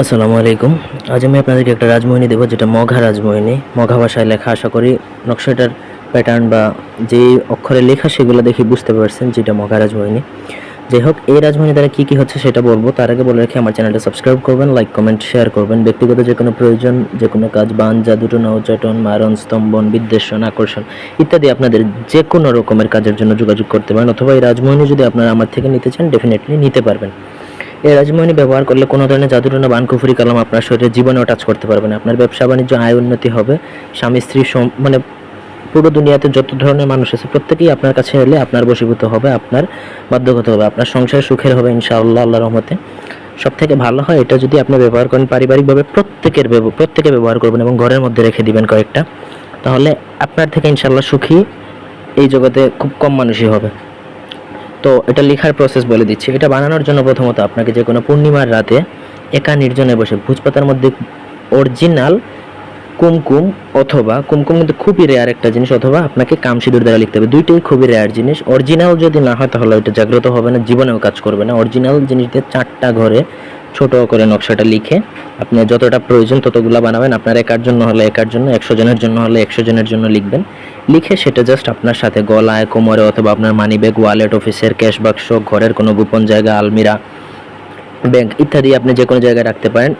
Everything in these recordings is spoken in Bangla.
আসসালামু আলাইকুম। আজ আমি আপনাদেরকে একটা রাজমোহিনী দেবো, যেটা মঘা রাজমোহিনী। মঘা ভাষায় লেখা, আশা করি নকশাটার প্যাটার্ন বা যে অক্ষরে লেখা সেগুলো দেখে বুঝতে পারছেন যেটা মঘা রাজমোহিনী। যাই হোক, এই রাজমোহিনী দ্বারা কী কী হচ্ছে সেটা বলব। তার আগে বলে রেখে, আমার চ্যানেলটা সাবস্ক্রাইব করবেন লাইক কমেন্ট শেয়ার করবেন। ব্যক্তিগত যে কোনো প্রয়োজন, যে কোনো কাজ, বান জাদুটন উচ্চাটন মারণ, স্তম্ভন, বিদ্বেষণ, আকর্ষণ ইত্যাদি আপনাদের যে কোনো রকমের কাজের জন্য যোগাযোগ করতে পারেন, অথবা এই রাজমোহিনী যদি আপনারা আমার থেকে নিতে চান ডেফিনেটলি নিতে পারবেন। এই রাজমোহিনী ব্যবহার করলে কোনো ধরনের জাদুটনা বানকুফুরি কালাম আপনার শরীরে জীবনেও টাচ করতে পারবেন আপনার ব্যবসা বাণিজ্য আয় উন্নতি হবে। স্বামী, স্ত্রী মানে পুরো দুনিয়াতে যত ধরনের মানুষ আছে, প্রত্যেকেই আপনার কাছে এলে আপনার বশীভূত হবে, আপনার বাধ্যগত হবে, আপনার সংসার সুখের হবে ইনশাআল্লাহ আল্লাহ রহমতে। সব থেকে ভালো হয় এটা যদি আপনি ব্যবহার করেন পারিবারিকভাবে প্রত্যেকের প্রত্যেকে ব্যবহার করবেন এবং ঘরের মধ্যে রেখে দিবেন কয়েকটা, তাহলে আপনার থেকে ইনশাআল্লাহ সুখী এই জগতে খুব কম মানুষই হবে। তো এটা লেখার প্রসেস বলে দিচ্ছি। এটা বানানোর জন্য প্রথমত আপনাকে যে কোনো পূর্ণিমার রাতে একা নির্জনে বসে ভুজপাতার মধ্যে অরিজিনাল কুমকুম অথবা কুমকুম কিন্তু খুবই রেয়ার একটা জিনিস অথবা আপনাকে কামসিঁদুর দ্বারা লিখতে হবে। দুইটাই খুবই রেয়ার জিনিস। অরিজিনাল যদি না হয় তাহলে ওইটা জাগ্রত হবে না, জীবনেও কাজ করবে না। অরিজিনাল জিনিস দিয়ে চারটা ঘরে ছোট করে নকশাটা লিখে আপনি যতটা প্রয়োজন ততগুলো বানাবেন। আপনার একার জন্য হলে একার জন্য, একশো জনের জন্য হলে একশো জনের জন্য লিখবেন। লিখে সেটা জাস্ট আপনার সাথে গলায়, কোমরে অথবা আপনার মানি ব্যাগ ওয়ালেট অফিসের ক্যাশ বাক্স ঘরের কোনো গোপন জায়গা, আলমিরা ব্যাংক ইত্যাদি আপনি যে কোনো জায়গায় রাখতে পারেন।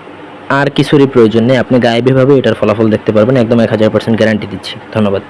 আর কিছুরই প্রয়োজন নেই। আপনি গায়েবীভাবে এটার ফলাফল দেখতে পারবেন। একদম এক হাজার পার্সেন্ট গ্যারান্টি দিচ্ছি। ধন্যবাদ।